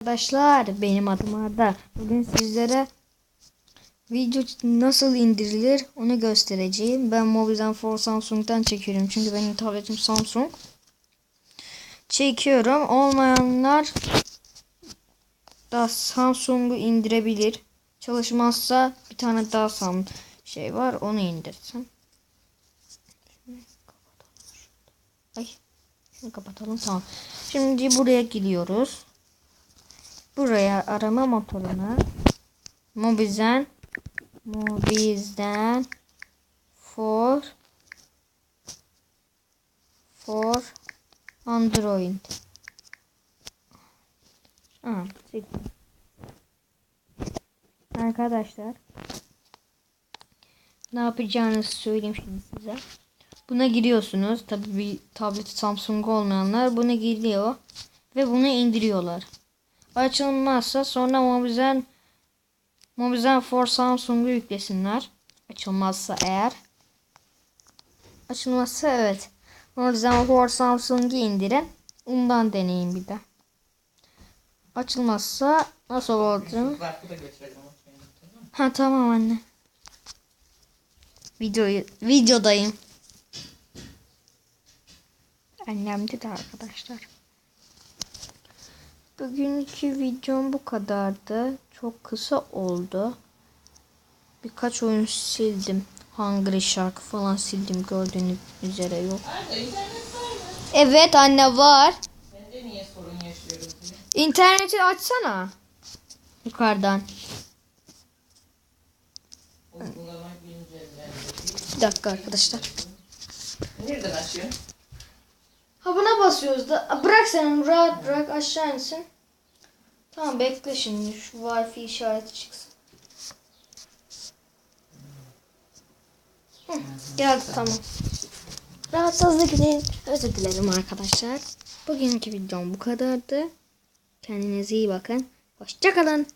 Arkadaşlar benim adım Arda. Bugün sizlere video nasıl indirilir onu göstereceğim. Ben Mobizen for Samsung'dan çekiyorum. Çünkü benim tabletim Samsung. Çekiyorum. Olmayanlar da Samsung'u indirebilir. Çalışmazsa bir tane daha Sam şey var. Onu indirsin. Ay. Şunu kapatalım. Tamam. Şimdi buraya gidiyoruz. Buraya arama motoruna Mobizen Mobizen for for Android. Aa. Arkadaşlar ne yapacağınızı söyleyeyim şimdi size. Buna giriyorsunuz. Tabii bir tableti Samsung olmayanlar buna giriyor ve bunu indiriyorlar. Açılmazsa sonra Mobizen Mobizen for Samsung'u yüklesinler. Açılmazsa eğer. Açılmazsa evet. Mobizen for Samsung'u indirin. Ondan deneyin bir de. Açılmazsa nasıl mı? Ha tamam anne. Videoyu videodayım. Annemde de arkadaşlar. Bugünkü videom bu kadardı. Çok kısa oldu. Birkaç oyun sildim. Hungry Shark falan sildim gördüğünüz üzere yok. Evet anne var. Bende niye sorun yaşıyoruz diye. İnterneti açsana. Yukarıdan. Bir dakika arkadaşlar. Nereden açıyorsun? Ha buna basıyoruz da. Bırak sen rahat bırak aşağı insin. Tamam bekle şimdi şu wifi işareti çıksın. Hı, geldi tamam. Rahatsızlık değil. Özür dilerim arkadaşlar. Bugünkü videom bu kadardı. Kendinize iyi bakın. Hoşçakalın.